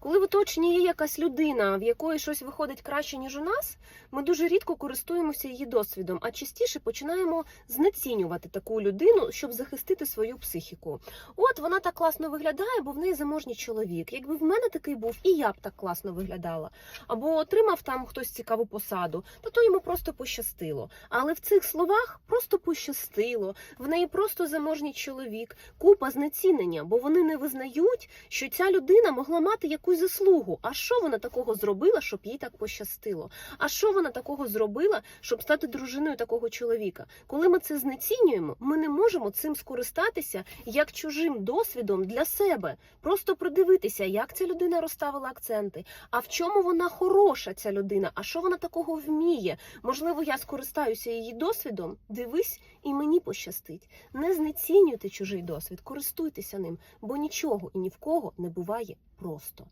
Коли в оточенні є якась людина, в якої щось виходить краще, ніж у нас, ми дуже рідко користуємося її досвідом, а частіше починаємо знецінювати таку людину, щоб захистити свою психіку. От вона так класно виглядає, бо в неї заможній чоловік. Якби в мене такий був, і я б так класно виглядала. Або отримав там хтось цікаву посаду, та то йому просто пощастило. Але в цих словах просто пощастило. В неї просто заможній чоловік, купа знецінення, бо вони не визнають, що ця людина могла мати якусь заслугу. А що вона такого зробила, щоб їй так пощастило? А що вона такого зробила, щоб стати дружиною такого чоловіка? Коли ми це знецінюємо, ми не можемо цим скористатися як чужим досвідом для себе. Просто продивитися, як ця людина розставила акценти, а в чому вона хороша, ця людина, а що вона такого вміє. Можливо, я скористаюся її досвідом. Дивись, і мені пощастить. Не знецінюйте чужий досвід, користуйтеся ним, бо нічого і ні в кого не буває просто.